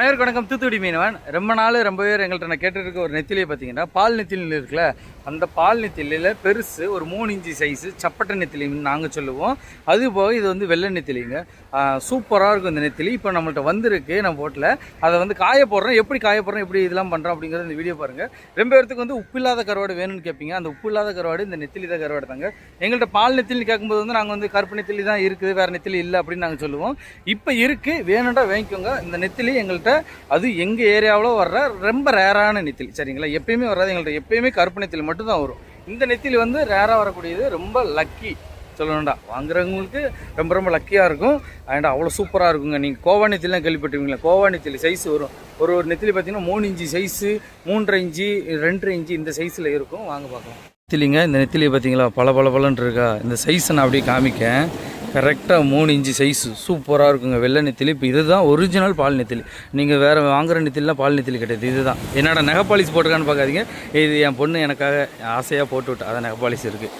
அனைவருக்கு வணக்கம். தூத்துக்குடி மீனவன். ரொம்ப நாள் ரொம்ப பேர் எங்கள்கிட்ட நான் கேட்டுருக்க ஒரு நெத்திலியை பார்த்தீங்கன்னா பால் நெத்திலி இருக்குல்ல அந்த பால் நெத்திலியில் பெருசு ஒரு மூணு இன்ச்சு சைஸு சப்பட்டை நெத்திலின்னு நாங்கள் சொல்லுவோம். அதுபோக இது வந்து வெள்ளை நெத்திலிங்க. சூப்பராக இருக்கும் இந்த நெத்திலி. இப்போ நம்மள்ட்ட வந்திருக்கு நம்ம போட்டில் அதை வந்து காய போடுறோம். எப்படி காய போடுறோம் எப்படி இதெல்லாம் பண்ணுறோம் அப்படிங்கிறது இந்த வீடியோ பாருங்கள் ரொம்ப பேர்த்துக்கு வந்து உப்பு இல்லாத கருவாடு வேணும்னு கேட்பீங்க அந்த உப்பு இல்லாத கருவாடு இந்த நெத்திலி தான் கருவாடு தாங்க. எங்கள்கிட்ட பால் நெத்திலின்னு கேட்கும்போது வந்து நாங்கள் வந்து கருப்பு நெத்திலி தான் இருக்குது வேறு நெத்திலி இல்லை அப்படின்னு நாங்கள் சொல்லுவோம். இப்போ இருக்குது வேணும்டா வாங்கிக்கோங்க. இந்த நெத்திலி எங்கள்கிட்ட அது எங்கள் ஏரியாவில் வர்ற ரொம்ப ரேரான நெத்திலி சரிங்களா? எப்பயுமே வராது எங்கள்கிட்ட எப்பயுமே கருப்பு நெத்திலி மட்டும்தான் வரும். இந்த நெத்திலி வந்து ரேராக வரக்கூடியது ரொம்ப லக்கி சொல்லணும்டா. வாங்குறவங்களுக்கு ரொம்ப ரொம்ப லக்கியாக இருக்கும். அண்ட் அவ்வளோ சூப்பராக இருக்குங்க. நீங்கள் கோவா நெத்திலாம் கேள்விப்பட்டிருக்கீங்களா கோவா நெத்திலி சைஸ் வரும். ஒரு ஒரு நெத்திலி பார்த்தீங்கன்னா மூணு இன்ச்சு சைஸு மூன்றரை இன்ச்சு ரெண்டரை இன்ச்சு இந்த சைஸில் இருக்கும். வாங்க பார்க்கலாம். நெத்திலிங்க இந்த நெத்திலி பார்த்தீங்களா பல பல பலன்னு இருக்கா. இந்த சைஸை நான் அப்படியே காமிக்கேன். கரெக்டாக மூணு இன்ச்சு சைஸு சூப்பராக இருக்குங்க. வெள்ளை நெத்திலி. இப்போ இதுதான் ஒரிஜினல் பால் நெத்திலி. நீங்கள் வேறு வாங்குகிற நெத்திலாம் பால் நெத்திலி கிடையாது. இதுதான். என்னடா நெகப்பாலிஸ் போட்டிருக்கான்னு பார்க்காதீங்க. இது என் பொண்ணு எனக்காக ஆசையாக போட்டு விட்டா. அதான் நெகப்பாலிஸ் இருக்குது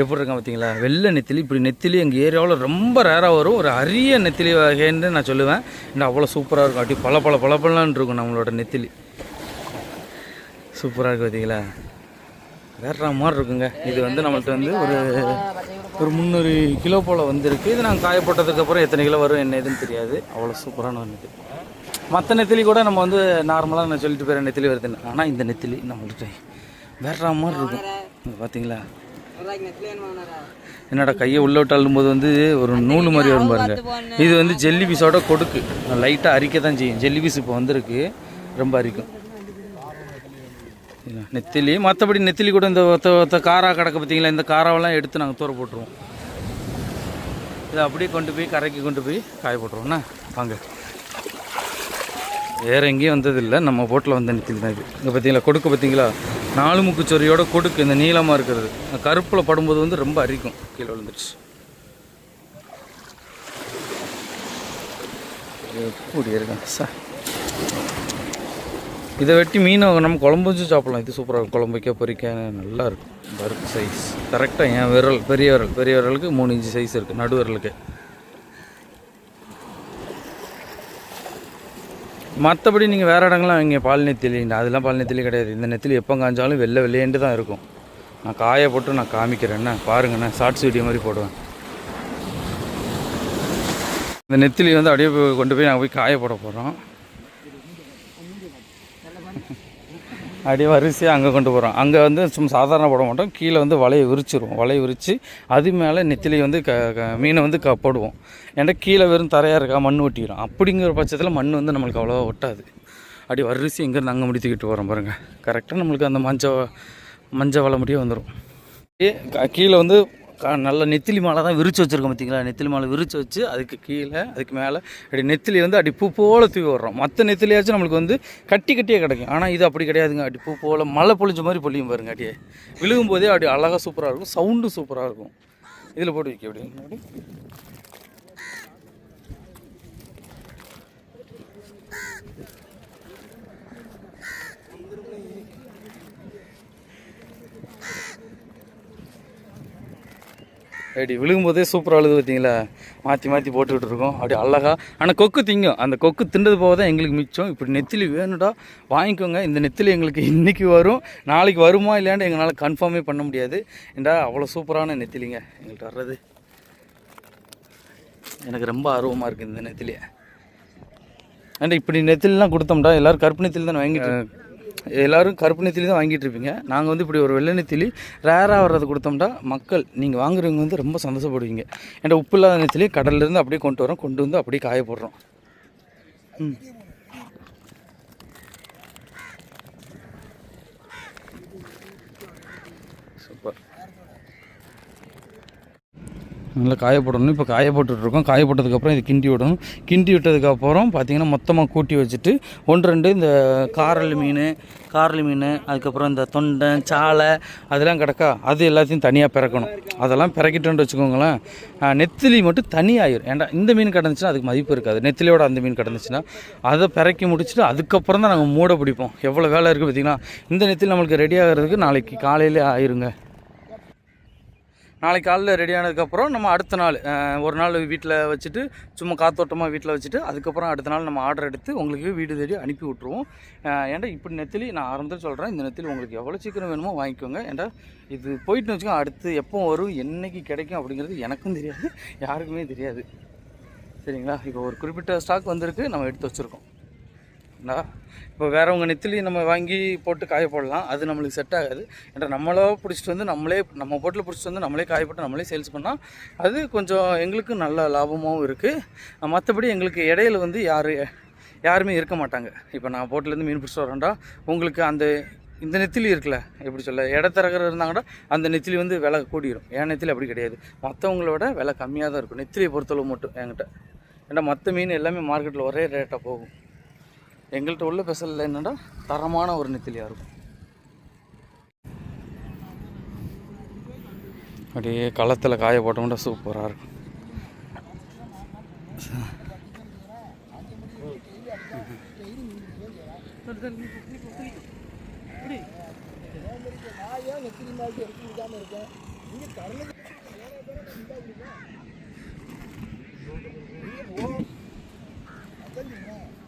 எப்படி இருக்கான் பார்த்தீங்களா? வெள்ளை நெத்திலி. இப்படி நெத்திலி எங்கள் ஏரியாவில் ரொம்ப ரேராக வரும். ஒரு அரிய நெத்திலி வகைன்னு நான் சொல்லுவேன். இன்னும் அவ்வளோ சூப்பராக இருக்கும். அப்படி பல பல பல பலன்னு இருக்கும் நம்மளோட நெத்திலி. சூப்பராக இருக்குது பார்த்தீங்களா? வேற மாதிரி இருக்குங்க. இது வந்து நம்மள்ட்ட வந்து ஒரு ஒரு முந்நூறு கிலோ போல் வந்திருக்கு. இது நாங்கள் காய போட்டதுக்கப்புறம் எத்தனை கிலோ வரும் என்ன ஏதுன்னு தெரியாது. அவ்வளோ சூப்பரான ஒரு நெத்திலி. மற்ற நெத்திலி கூட நம்ம வந்து நார்மலாக நான் சொல்லிட்டு போயிற நெத்திலி வருதுன்னு ஆனால் இந்த நெத்திலி நம்மள்ட்ட வேற மாதிரி இருக்கும். பார்த்தீங்களா என்னடா கையை உள்ள விட்டு அள்ளும்போது வந்து ஒரு நூல் மாதிரி வரும் பாருங்க. இது வந்து ஜெல்லி பீஸோட கொடுக்கு. லைட்டாக அரிக்க தான் செய்யும் ஜெல்லி பீஸ் இப்போ வந்திருக்கு. ரொம்ப அரிக்கும். நெத்திலி மற்றபடி நெத்திலி கூட இந்த ஒத்த ஒத்த காரா கிடக்கு பார்த்தீங்களா இந்த காராவெல்லாம் எடுத்து நாங்கள் தூர போட்டுருவோம். இதை அப்படியே கொண்டு போய் கரைக்கு கொண்டு போய் காய போட்டுருவோம்ண்ணா வாங்க. வேறு எங்கேயும் வந்ததில்லை. நம்ம போட்டில் வந்த நெத்திலி தான் இது. இங்கே பார்த்தீங்களா கொடுக்கு பார்த்தீங்களா நாலு முக்கு சொரியோட கொடுக்கு இந்த நீளமாக இருக்கிறது. கருப்பில் படும்போது வந்து ரொம்ப அரிக்கும். கீழே விழுந்துருச்சு. எப்படி இருக்கேன் சார். இதை வெட்டி மீனை நம்ம குழம்பு வச்சு சாப்பிடலாம். இது சூப்பராக இருக்கும். குழம்பு வைக்க பொரிக்க நல்லா இருக்கும். இந்த சைஸ் கரெக்டாக என் விரல் பெரிய விரல். பெரிய விரலுக்கு மூணு இன்ச்சு சைஸ் இருக்குது நடு விரலுக்கு. மற்றபடி நீங்கள் வேறு இடங்கள்லாம் இங்கே பால் நெத்திலி அதெல்லாம் பால் நெத்திலி கிடையாது. இந்த நெத்திலி எப்போ காய்ஞ்சாலும் வெளில வெளியேண்டு தான் இருக்கும். நான் காய போட்டு நான் காமிக்கிறேண்ணே பாருங்கண்ணே ஷார்ட்ஸ் வீடியோ மாதிரி போடுவேன். இந்த நெத்திலி வந்து அப்படியே போய் கொண்டு போய் நாங்கள் போய் காய போட போகிறோம் அப்படியே வரிசையாக அங்கே கொண்டு போகிறோம் அங்கே வந்து சும்மா சாதாரண போட மாட்டோம். கீழே வந்து வலையை விரிச்சிருவோம். வலையை விரித்து அது மேலே நெத்திலி வந்து க க மீனை வந்து க போடுவோம். ஏன்னா கீழே வெறும் தரையாக இருக்கா? மண் ஒட்டிடும் அப்படிங்கிற பட்சத்தில் மண் வந்து நம்மளுக்கு அவ்வளோவா ஒட்டாது. அப்படி வரிசை இங்கேருந்து அங்கே முடித்துக்கிட்டு வரோம் பாருங்கள் கரெக்டாக நம்மளுக்கு அந்த மஞ்சள் மஞ்சள் வலை முடியே வந்துடும் கீழே வந்து நல்ல நெத்திலி மாலை தான் விரிச்சு வச்சுருக்கோம் பார்த்தீங்களா நெத்திலி மாலை விரிச்சு வச்சு அதுக்கு கீழே அதுக்கு மேலே அப்படி நெத்திலி வந்து அப்படி பூ போல் தூவி விடுறோம். மற்ற நெத்திலியாச்சும் நம்மளுக்கு வந்து கட்டி கட்டியே கிடைக்கும். ஆனால் இது அப்படி கிடையாதுங்க. அப்படி பூ போல மழை பொழிஞ்ச மாதிரி பொழியும் பாருங்க அப்படியே விழுகும் போதே அப்படி அழகாக சூப்பராக இருக்கும். சவுண்டும் சூப்பராக இருக்கும். இதில் போட்டு வைக்க அப்படி அப்படி விழுகும்போதே சூப்பராக விழுது பார்த்தீங்களா மாற்றி மாற்றி போட்டுக்கிட்டு இருக்கோம். அப்படி அழகா ஆனால் கொக்கு திங்கும். அந்த கொக்கு திண்டது போக தான் எங்களுக்கு மிச்சம். இப்படி நெத்திலி வேணும்டா வாங்கிக்கோங்க. இந்த நெத்திலி எங்களுக்கு இன்றைக்கி வரும். நாளைக்கு வருமா இல்லையான்னு எங்களால் கன்ஃபார்மே பண்ண முடியாது. ஏண்டா அவ்வளோ சூப்பரான நெத்திலிங்க. எங்கள்கிட்ட வர்றது. எனக்கு ரொம்ப ஆர்வமாக இருக்குது இந்த நெத்திலியை. ஏன்டா இப்படி நெத்திலாம் கொடுத்தோம்டா. எல்லோரும் கருப்பு நெத்திலி தான் வாங்கிட்டு எல்லோரும் கருப்பு நெத்திலி தான் வாங்கிட்டு இருப்பீங்க. நாங்கள் வந்து இப்படி ஒரு வெள்ளை நெத்திலி ரேராக வர்றது கொடுத்தோம்னா மக்கள் நீங்கள் வாங்குறவங்க வந்து ரொம்ப சந்தோஷப்படுவீங்க. ஏன்னா உப்பு இல்லாத நெத்திலி கடல்லேருந்து அப்படியே கொண்டு வரோம் கொண்டு வந்து அப்படியே காய போடுறோம் ம். நல்லா காய போடணும் இப்போ காய போட்டுட்ருக்கோம் காய போட்டதுக்கப்புறம் இது கிண்டி விடணும். கிண்டி விட்டதுக்கப்புறம் பார்த்தீங்கன்னா மொத்தமாக கூட்டி வச்சுட்டு ஒன்று ரெண்டு இந்த காரல் மீன் காரல் மீன் அதுக்கப்புறம் இந்த தொண்டை சாலை அதெல்லாம் கிடக்கா அது எல்லாத்தையும் தனியாக பிறக்கணும். அதெல்லாம் பிறக்கிட்டோன்னு வச்சுக்கோங்களேன். நெத்திலி மட்டும் தனியாயிரும் ஏன்டா இந்த மீன் கிடந்துச்சுன்னா அதுக்கு மதிப்பு இருக்காது. நெத்திலியோட அந்த மீன் கிடந்துச்சுன்னா அதை பிறக்கி முடிச்சுட்டு அதுக்கப்புறம் தான் நாங்கள் மூட பிடிப்போம். எவ்வளோ வேலை இருக்குது பார்த்தீங்கன்னா இந்த நெத்தில் நம்மளுக்கு ரெடி ஆகிறதுக்கு நாளைக்கு காலையிலே ஆயிருங்க. நாளைக்கு காலைல ரெடி ஆனதுக்கப்புறம் நம்ம அடுத்த நாள் ஒரு நாள் வீட்டில் வச்சுட்டு சும்மா காத்தோட்டமாக வீட்டில் வச்சுட்டு அதுக்கப்புறம் அடுத்த நாள் நம்ம ஆர்டர் எடுத்து உங்களுக்கு வீடு தேடி அனுப்பி விட்ருவோம் ஏன்டா இப்படி நெத்திலி? நான் ஆரம்பத்தில் சொல்கிறேன் இந்த நெத்திலி உங்களுக்கு எவ்வளோ சீக்கிரம் வேணுமோ வாங்கிக்கோங்க. ஏன்டா இது போயிட்டு வச்சுக்கோங்க அடுத்து எப்போ வரும் என்னைக்கு கிடைக்கும் அப்படிங்கிறது எனக்கும் தெரியாது யாருக்குமே தெரியாது. சரிங்களா? இப்போ ஒரு குறிப்பிட்ட ஸ்டாக் வந்திருக்கு நம்ம எடுத்து வச்சுருக்கோம். இப்போ வேறவங்க நெத்திலி நம்ம வாங்கி போட்டு காய போடலாம். அது நம்மளுக்கு செட் ஆகாது. ஏன்னா நம்மளோ பிடிச்சிட்டு வந்து நம்மளே நம்ம போட்டில் பிடிச்சிட்டு வந்து நம்மளே காய போட்டு நம்மளே சேல்ஸ் பண்ணால் அது கொஞ்சம் எங்களுக்கு நல்ல லாபமாகவும் இருக்குது மற்றபடி எங்களுக்கு இடையில வந்து யார் யாருமே இருக்க மாட்டாங்க. இப்போ நான் போட்டிலேருந்து மீன் பிடிச்சிட்டு வரேன்டா உங்களுக்கு அந்த இந்த நெத்திலி இருக்குல்ல எப்படி சொல்ல இடத்தரகர் இருந்தாங்கன்னா அந்த நெத்திலி வந்து விலை கூடிரும். என் நெத்திலி அப்படி கிடையாது. மற்றவங்களோட விலை கம்மியாக தான் இருக்கும். நெத்திலியை பொறுத்தளவு மட்டும் என்கிட்ட. ஏன்னா மற்ற மீன் எல்லாமே மார்க்கெட்டில் ஒரே ரேட்டாக போகும். எங்கள்கிட்ட உள்ள ஸ்பெஷல் என்னன்னா தரமான ஒரு நெத்திலியாக இருக்கும். அப்படியே களத்தில் காய போட்டோம்னா சூப்பராக இருக்கும்.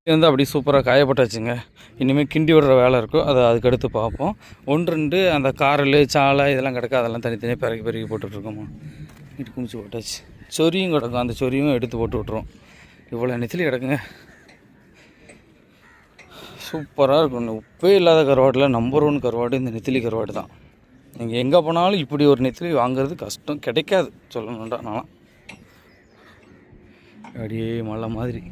இது வந்து அப்படி சூப்பராக காயப்பட்டாச்சுங்க இனிமேல் கிண்டி விடுற வேலை இருக்கும் அதை அதுக்கடுத்து பார்ப்போம் ஒன்று ரெண்டு அந்த காரல் சாலை இதெல்லாம் கிடக்கு அதெல்லாம் தனித்தனியாக பிறகு பிறகு போட்டுட்ருக்கோமா இட்டு குமிச்சு போட்டாச்சு சொரியும் கிடக்கும். அந்த சொரியும் எடுத்து போட்டு விட்ருவோம் இவ்வளோ நெத்திலி கிடக்குங்க. சூப்பராக இருக்கும். உப்பே இல்லாத கருவாட்டில் நம்பர் ஒன் கருவாடு இந்த நெத்திலி கருவாடு தான். நீங்கள் எங்கே போனாலும் இப்படி ஒரு நெத்திலி வாங்குறது கஷ்டம். கிடைக்காது. சொல்லணும்டா நான் அப்படியே மலை மாதிரி.